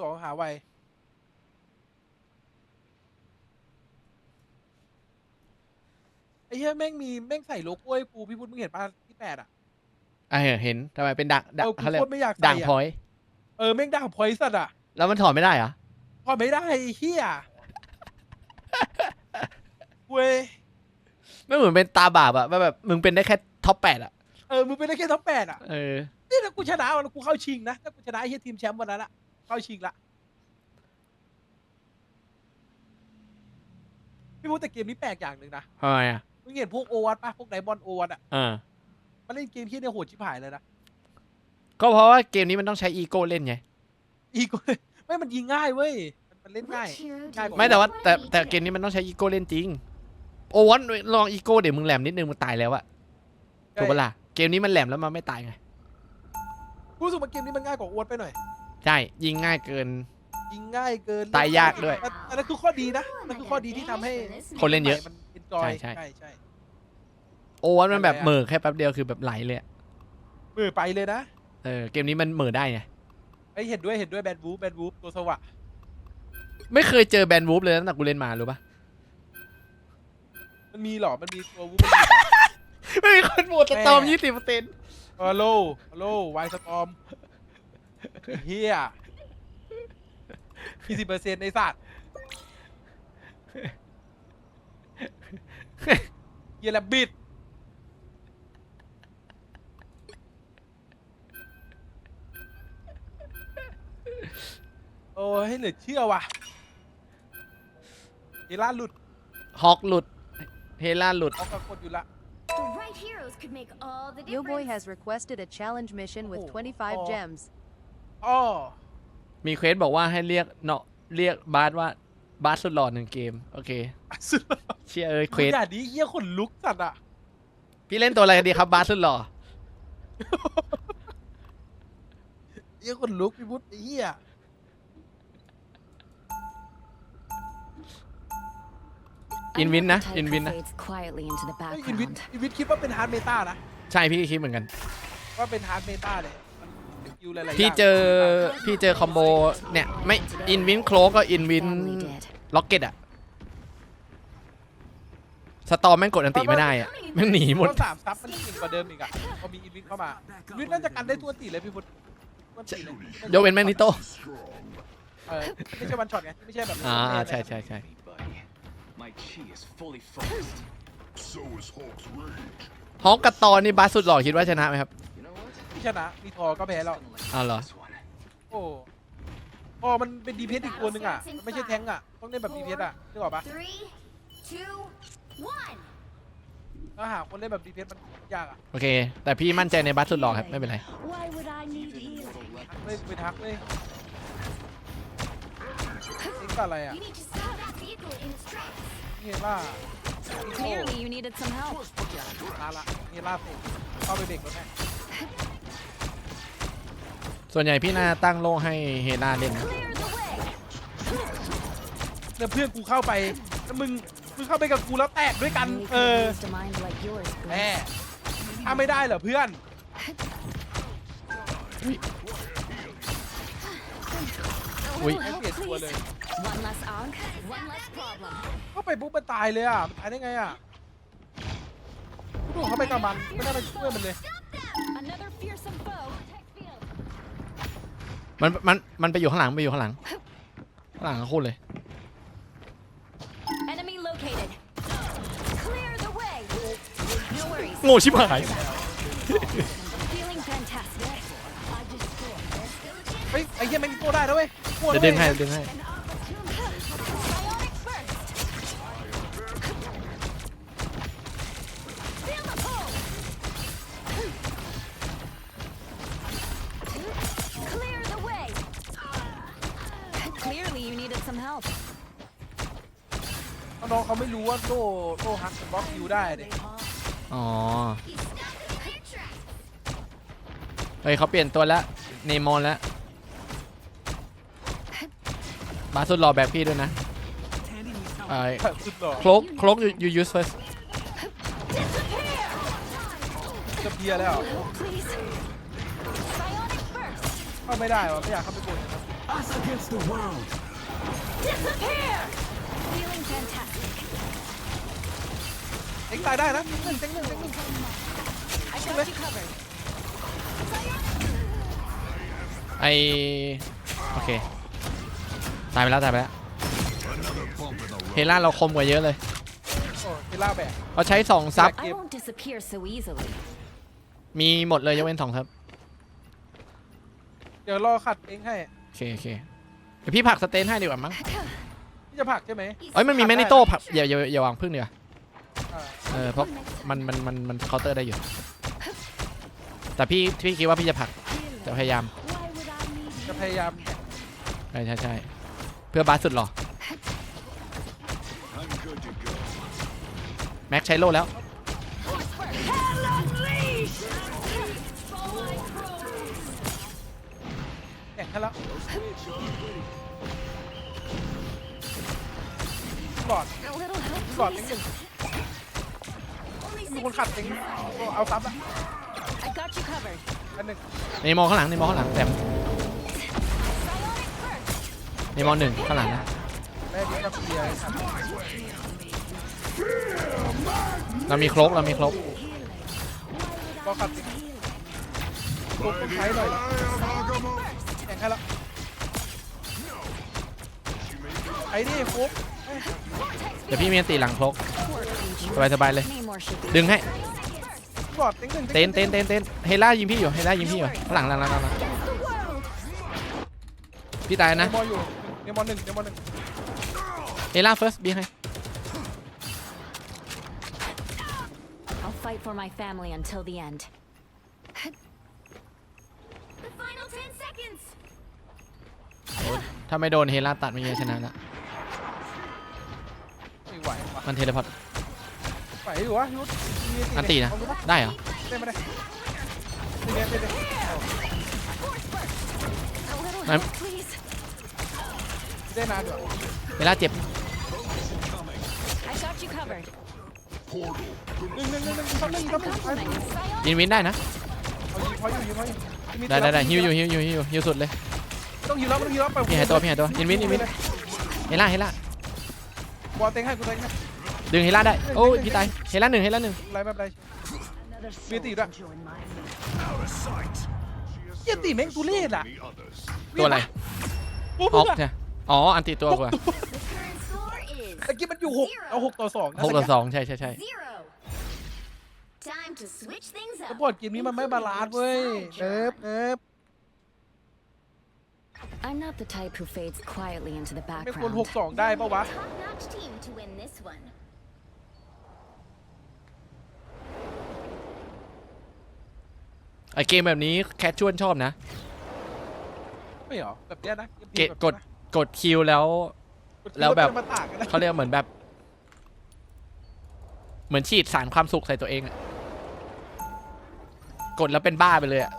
สองหาไวไอ้เหี้ยแม่งมีแม่งใส่โลโก้ให้กูพี่พุทธมึงเห็นป่ะที่แปดอะเออเห็นทำไมเป็นดักดักเออกูเขาเรียโคกตรไม่อยากด่าใส่งพอะอย เออแม่งด่างพอยสัตว์อะแล้วมันถอดไม่ได้เหรอ พอไม่ได้ไอ้เหี้ยเว้ยไม่เหมือนเป็นตาบาปอะว่าแบบมึงเป็นได้แค่ท็อปแปดอะเออมึงเป็นได้แค่ท็อปแปดอะ เออ นี่ถ้ากูชนะวันนั้นกูเข้าชิงนะถ้ากูชนะไอ้เหี้ยทีมแชมป์วันนั้นอะ เข้าชิงละพี่พูดแต่เกมนี้แปลกอย่างหนึ่งนะทำไมอะมึงเห็นพวกโอวัตปะพวกไดมอนด์โอวัตอะอ่ามันเล่นเกมที่เนี่ยโหดชิบหายเลยนะก็เพราะว่าเกมนี้มันต้องใช้อีโก้เล่นไงอีกไม่มันยิงง่ายเว้ยมันมันเล่นง่าย Which hero do Ngay you บอกไม่แต่ว่า wanna แต่ be แต่ the เกมนี้มันต้องใช้อีโก้เล่นจริง โอวันลองอีโก้เดี๋ยวมึงแหลมนิดนึงมึงตายแล้วอะถูกปะล่ะเกมนี้มันแหลมแล้วมันไม่ตายไงกูรู้สึกว่าเกมนี้มันง่ายกว่าโอวัตไปหน่อย ใช่ยิงง่ายเกิน ยิงง่ายเกินตายยากด้วยแต่แต่นั่นคือข้อดีนะนั่นคือข้อดีที่ทำให้คนเล่นเยอะ มันเอนจอยใช่ใช่ ใช่ใช่โอวันมันแบบอะไรอะเหม่อแค่แป๊บเดียวคือแบบไหลเลยอะมือไปเลยนะเออเกมนี้มันเหม่อได้ไงไอยเห็นด้วยเห็นด้วยแบนวูฟแบนวูฟตัวสวะไม่เคยเจอแบนวูฟเลยตั้งแต่กูเล่นมารู้ปะมันมีเหรอมันมีตัววูฟมันมีเหรอไม่มีคนโหวตสตอมแม่ยี่สิบเปอร์เซ็นต์ฮัลโหลฮัลโหลไวสตอม เฮียยี่สิบเปอร์เซ็นต์ในสัตว์เฮียแลบบิดโอ้ยเหลือเชื่อว่ะเฮล่าหลุดฮอกหลุด เฮล่าหลุดออกกับกดอยู่ละ The right heroes could make all the Yo Boy difference. has requested a challenge mission with Oh, 25 oh. gems. อ้อมีเควสบอกว่าให้เรียกเนาะเรียกบาสว่าบาสสุดหล่อหนึ่งเกม โอเค สุดเชียเอ้ยเควมึงสอย่าดีเฮียขนลุกสัตว์อะ พี่เล่นตัวอะไรดีครับบาสสุดหล่อ เฮียขนลุกพี่พุทธไอ้เฮียอินวินนะอินวินนะ Fades quietly into the ไอ้อินวิท background. อินวิทคิดว่าเป็นฮาร์ดเมตานะ ใช่พี่ก็คิดเหมือนกัน ว่าเป็นฮาร์ดเมตาเลย มันสกิลหลายๆพี่ย่างเจอพี่เจอคอมโบเนี่ยไม่อินวินโคลก็อินวิน Family did. ล็อกเก็ตอะสตอมแม่งกดอันติไม่ได้อะแม่งหนีหมด เพราะสามซับมันเก่งกว่าเดิมอีกอะพอมีอินวิทเข้ามาอินวิทน่าจะกันได้ตัวตีเลยพี่พุทธตัวตีเลยยกเว้นแมกนิโต เออไม่ใช่วันช็อตไงไม่ใช่แบบอ่าใช่ใช่ใช่ buddy. My chi is fully focused. So is Hulk's rage. ฮอกกับตอนนี่บาสสุดหล่อคิดว่าชนะไหมครับ You know what? ที่ชนะ มีทอก็แพ้แล้ว อ้าวเหรอ This one. โอ้พอมันเป็นดีเพสอีกตัวหนึ่งอะมันไม่ใช่แทงค์อะ ต้องเล่นแบบดีเพสอะนึกออกปะ Three, two, one. ถ้าหาคนเล่นแบบดีเพสมันยากอะโอเค แต่พี่มั่นใจในบาสสุดหล่อครับ ไม่เป็นไร Why would I need healing? ทักเลยไปทักเลยนี่ก็อะไรอะ You need to stop that vehicle in its tracks. เฮล่า Clearly, you needed some help. ลาละเฮล่าเสร็จเข้าไปเบรกรถให้ ส่วนใหญ่พี่น่าตั้งโล่ให้เฮล่าเล่นนะ Clear the way. แล้วเพื่อนกูเข้าไปแล้วมึงมึงเข้าไปกับกูแล้วแตกด้วยกัน Only เอ could อ have used a mind like yours, แหม Bliss. ถ้าไม่ได้เหรอเพื่อน อุ้ย Little ให้ help, เปลี่ยนตัวเลย please. One less Ankh, one less problem. เข้าไปปุ๊บมันตายเลยอะมันตายได้ไงอะกูโดดเข้าไปกับมันไม่ได้ไปช่วยมันเลย Another fearsome foe. Protect field. มันมันมันไปอยู่ข้างหลังไปอยู่ข้างหลังข้างหลังทั้งคู่เลย Enemy located. Clear the way. No worries. โง่ชิบหาย Feeling fantastic. I just scored. เฮ้ยไอ้เหี้ยแมงโก้ได้แล้วเว้ยโก้เดี๋ยวแล้ดึวงเว้ยให้ดึงให้ Bionic น้องๆเขาไม่รู้ว่าโล่โล่ฮักบล็อกคิวได้เด็อ๋อเฮ้ยเขาเปลี่ยนตัวแล้วเนมอนแล้วบาสสุดหล่อแบบพี่ด้วยนะเอ่อสุดหล่อโคลกโคลก you use first Disappear. จะเพลียแล้ว Please. Bionic burst. เข้าไม่ได้วะไม่อยากเข้าไปกดนะครับ Us against the world. Disappear! Feeling fantastic. เอ็งตายได้นะเต็งหนึ่งเต็งหนึ่งเต็งหนึ่ง I got you covered. ไอโอเค ตายไปแล้วตายไปแล้ว เฮล่าเราคมกว่าเยอะเลย โอ้เฮล่าแบก เราใช้สองซับ I won't disappear so easily. มีหมดเลยยกเว้นสองซับ เดี๋ยวรอขัดเองให้โอเคโอเคเดี๋ยวพี่ผลักสเตนให้ดีกว่ามั้งพี่จะผลักใช่ไหมเอ้ยมันมีแมกนิโต้ผลักอย่าอย่าอย่าวางพึ่งดีกว่าอ่า เออเพราะมันมันมันมันเคาน์เตอร์ได้อยู่ แต่พี่พี่คิดว่าพี่จะผลักจะพยายาม Why would I need จะพยายามใช่ใช่ใช่เพื่อบาสสุดหรอ I'm good to go. แม็กใช้โลแล้ว Hell unleashed! แข่งกันแล้วหลอด A little help, หลอดเต็ง please. หนึ่ง Only มี six คนขัดเต็งโอ้เอาซับละ I got you covered. อันหนึ่งในมองข้างหลังในมองข้างหลังแต้ม Psionic first. ในมองหนึ่งข้างหลังนะแม่นี้จะเคลียร์ขัดเรามีครบเรามีครบรอขัดเต็งตัวคนใช้หน่อย Hagamo! แข่งกันแล้วไอ้นี่ฟุ๊กเดี๋ยวพี่มีอันตีหลังครบ สบายสบายๆเลย Namor should be ดึงให้หลอดเต็งหนึ่งเต้นเต้นเต้นเต้นเฮล่ายิงพี่อยู่ เฮล่ายิงพี่อยู่ข้างหลังหลังหลังหลังหลัง against the world. พี่ตายเนนะมออยู่เนมอหนึ่งเนมอหนึ่งเฮล่าเฟิร์สบีให้ I'll fight for my family until the end. The final 10 seconds. ถ้าไม่โดนเฮล่าตัดเมื่อกี้ชนะละไม่ไหวว่ะมันเทเลพอร์ต ไหวอยู่วะยุทธมีอันตีนะเอาดูปได้เหรอได้ไม่ได้ไม่ได้ไม่ได้เอา A little I'm- help, please. ได้นานอยู่เฮล่าเจ็บ I got you covered. หนึ่งหนึ่งหนึ่งหนึ่งสักหนึ่งสักหนึ่งไป Compliment. Psionic ยินวินได้นะ เอายิงพออยู่ยิงพออยู่มีได้ได้ได้ตัวฮิวอยู่ฮิวอยู่ฮิวอยู่ฮิวสุดเลย ต้องยิงแล้วต้องยิงแล้วไปพี่หายตัวพี่หายตัวยินวินยินวินเฮล่าเฮล่าบอลเต็งให้กูเต็งให้ ดึงเฮล่าได้ โอ้ยพี่ตาย เฮล่าหนึ่งเฮล่าหนึ่งไรไม่เป็นไร มีตีด้วย Out of sight. เหี้ยตีแม่งทุเรศอะ The others. ตัวอะไรโอ้อโหอกใช่อ๋อ อันตีตัวกว่า The current score is ตะกี้มันอยู่หกเอาหกต่อสองนะหกต่อสองใช่ใช่ใช่ zero. Time to switch things แต่ up. บอลเกมนี้มันไม่บาลานซ์เว้ยเนิบเนิบ I'm not the type who fades quietly into the ไม่ควรหก background. สองได้ปะวะ ไอเกมแบบนี้แคชชวลชอบนะ ไม่เหรอแบบเนี้ยนะเกะกด กดคิวแล้ว แล้วแบบ มันต่างกันนะเขาเรียกเหมือนแบบ เหมือนฉีดสารความสุขใส่ตัวเองอะกดแล้วเป็นบ้าไปเลยอะ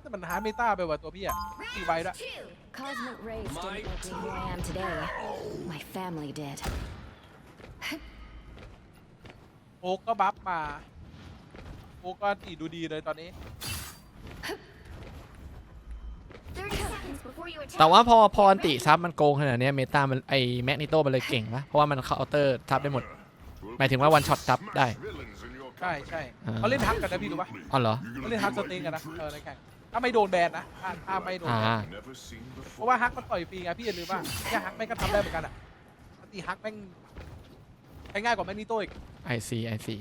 แต่มันหาเมตาไปว่ะตัวพี่อะตีไวด้วย Cosmic rays didn't make me who I am today. My family did. โอ๊กก็บัฟมา โอ๊กก็ตีดูดีเลยตอนนี้30 seconds before you attack. แต่ว่าพอพออันติซับมันโกงขนาดเนี้ยเมตามันไอแมกนิโตมันเลยเก่งปะเพราะว่ามันเคาน์เตอร์ทับได้หมด หมายถึงว่าวันช็อตทับได้ Villains in your ใช่ใช่อ่า เขาเล่นฮักกันนะพี่รู้ปะอ๋อเหรอ เขาเล่นฮักสเต็งกันนะเออในแข่งถ้าไม่โดนแบนนะถ้าถ้าไม่โดนอ่า แบน never seen เพ before. ราะว่าฮักมันต่อยฟรีไงพี่อย่าลืมว่าแค่ฮักแม่งก็ทำได้เหมือนกันอะปกติฮักแม่งใช้ง่ายกว่าแมกนิโต้อีกไอซีไอซี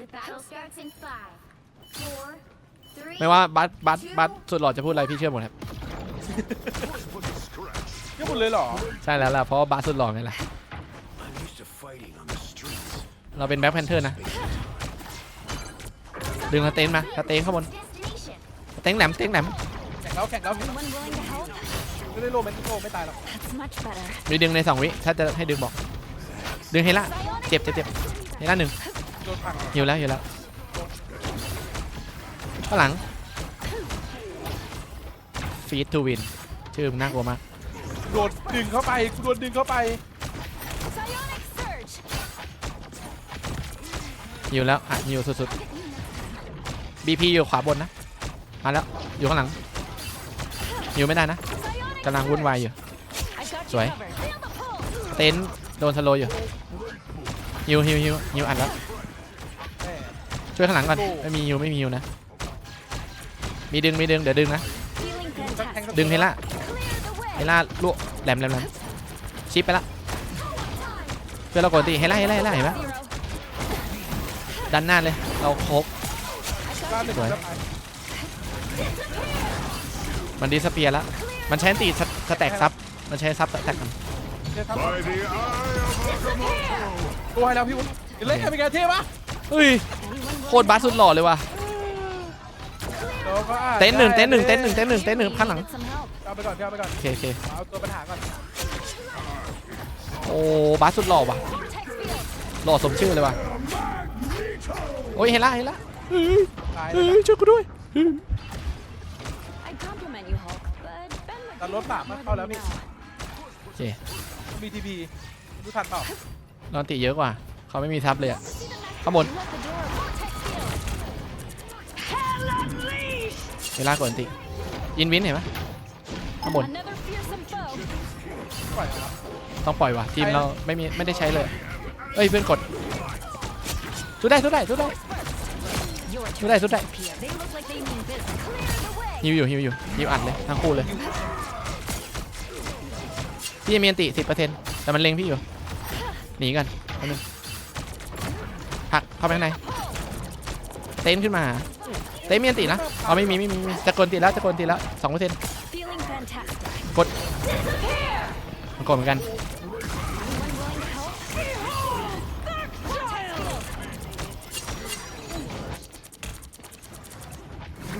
The battle starts in five, four, three. ไม่ว่าบัสบัสบัสสุดหล่อจะพูดอะไรพี่เชื่อหมดครับ Put a scratch. เยอะหมดเลยเหรอ ใช่แล้วล่ะเพราะว่าบัสสุดหล่อไงล่ะ I'm used to fighting on the streets. เราเป็นแบ็คแพนเทอร์นะ ดึงสเตนมาสเตนข้างบน Destination. สเตนแหลมสเตนแหลมแข่งแล้วแข่งแล้ว Anyone willing to help? ไม่ได้โลแมกนิโต้ไม่ตายหรอก That's much better. มีดึงในสองวิถ้าจะให้ดึงบอก ดึงเฮล่าเจ็บเจ็บเจ็บเฮล่าหนึ่ง โดนผักหิวแล้วหิวแล้วข้างหลังฟีดทูวินชื่อมึงน่ากลัวมากโดนดึงเข้าไปกูโดนดึงเข้าไป Psionic surge. หิวแล้วอะหิวสุดๆ BP อยู่ขวาบนนะ มาแล้ว อยู่ข้างหลังหิวไม่ได้นะ Psionic กำลังวุ่นวายอยู่ I've got you Sorry. covered. Feel the pulse. เต็นท์โดนสโลว์อยู่ฮิวฮิวฮิวฮิวอัดแล้วแม่ ช่วยข้างหลังก่อนโอ้ไม่มีฮิวไม่มีฮิวนะ มีดึงมีดึงเดี๋ยวดึงนะ Feeling สักแทง fantastic. สักดึงเฮล่า Clear the way. เฮล่าลวกแหลมแหลมแหลมชิปไปละเพื่อนเรากดตีเฮล่าเฮล่าเฮล่าเห็นปะ Zero. ดันหน้าเลยเราโคกกล้าหนึ่งสวยแล้วไปมันดิสเปียร์แล้วมันใช้ตีสสแต็กซับมันใช้ซับสแต็กกันเดี๋ยวท By the eye of Agamotto! ำตัวให้แล้วพี่วุ้นเล่นกันเป็นไงเท่ปะเฮ้ย โคตรบาสสุดหล่อเลยว่ะดี๋ยวก็อาจเต็นท์หนึ่งได้เต็นท์หนึ่งเต็นท์หนึ่งเต็นท์หนึ่งเต็นท์หนึ่งข้างหลัง Need some help. เอาไปก่อนพี่เอาไปก่อนโอเคโอเคเอาตัวปัญหาก่อนโอ้บาสสุดหล่อว่ะ Vortex field. หล่อสมชื่อเลยว่ะ โอ้ยเฮล่าเฮล่าตายเลเฮ้ยยช่วยกูด้วย I compliment you, Hulk, but Ben would แต่รถ do สาม more มันเข้า than แล้ว you พี่ know. โอเคมีทีพีรู้ทันเปล่าลอนติเยอะกว่า เขาไม่มีซับเลยอะข้างบน Let the door เฮล่ากดอันติอินวินเห็นไหมข้างบน Another fearsome foe. ปล่อยครับ ต้องปล่อยว่ะทีมเราไม่มีไม่ได้ใช้เลย เอ้ยเพื่อนกดสู้ได้สู้ได้สู้ได้ Your สู้ได้สู้ได้ disappear. They look like they mean business. Clear the way. ฮิวอยู่ฮิวอยู่ฮิวอัดเลยทั้งคู่เลยพี่มีอันติสิบเปอร์เซ็นต์แต่มันเล็งพี่อยู่หนีกันแป๊บนึงผลักเข้าไปข้างในเต้นขึ้นมา เต้นมีอันตินะเอาไม่มีไม่มีไม่มีจะกดติแล้วจะกดติแล้วสองเปอร์เซ็นต์ Feeling fantastic. กดมันกดเหมือนกัน Anyone willing to help? Vortex field.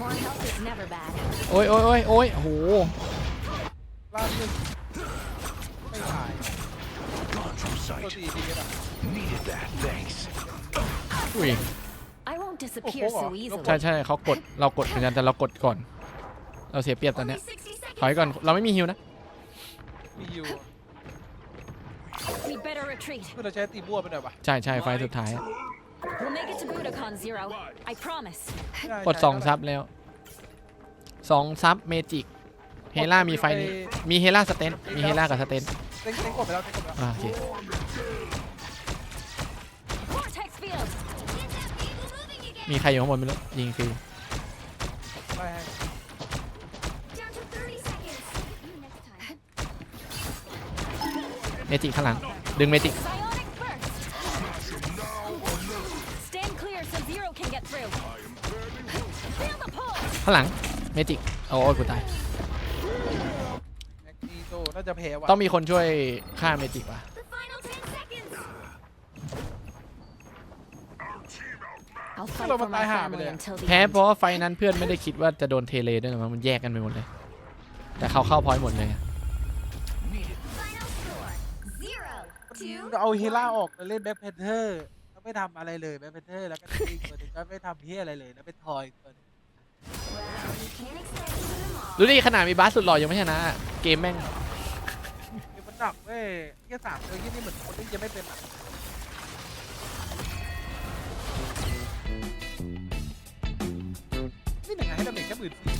More help is never bad. โอ้ยโอ้ยโอ้ยโอ้ยโอ้โหล่าสุดไม่ตาย Gone from ตัว sight. สี่ทีกันอะ Needed that, thanks. อุ้ย I won't disappear Oh, so oh, easily. ใช่ใช่เขากดเรากดเหมือนกันแต่เรากดก่อน เราเสียเปรียบตอนเนี้ยถอยก่อนเราไม่มีฮิวนะ มีอยู่ We better retreat. เพื่อเราใช้ตีบัวไปหน่อยปะใช่ใช่ไฟล์สุดท้ายอะ We'll make it to Budokan Zero. I promise. ใช่กดใช่สองซับแล้วสองซับเมจิกเฮล่ามีไฟนี้มีเฮล่าสเตนมีเฮล่ากับสเตนเต็งเต็งกดไปแล้วเต็งกดไปแล้วอ่าโอเค มีใครอยู่ข้างบนไม่รู้ยิงฟรีไปให้ Down to 30 seconds. You next time. เมจิกข้างหลัง ดึงเมจิก Psionic burst. Stand clear so Zero can get through. Feel the pull. ข้างหลัง เมจิกโอ้ยกูตาย แม็กนีโตน่าจะแพ้ว่ะต้องมีคนช่วยฆ่าเมจิกว่ะ The final 10 seconds. I'll ถ้า fight เรา for มาตาย my ห่าไป family เลยอะ until the แพ้ end. เพราะว่าไฟนั้นเพื่อนไม่ได้คิดว่าจะโดนเทเลด้วยนะมันแยกกันไปหมดเลย แต่เขาเข้าพอยต์หมดเลยอะ Final score. Zero. Two. เอาเฮล่าออกไปเล่นแบ็คเพนเทอร์แล้วไม่ทำอะไรเลยแบ็คเพนเทอร์แล้วก็ตีตัวหนึงก็ไม่ทำเฮียอะไรเลยแล้วเป็นทอยตัวหนึง Can't expect them all. ดูดิขนาดมีบาสสุดหล่อยังไม่ชนะ เกมแม่ง เกมมันหนักเว้ยแค่สามเจอยี่นี่เหมือนคนที่ยังไม่เป็นอะ นี่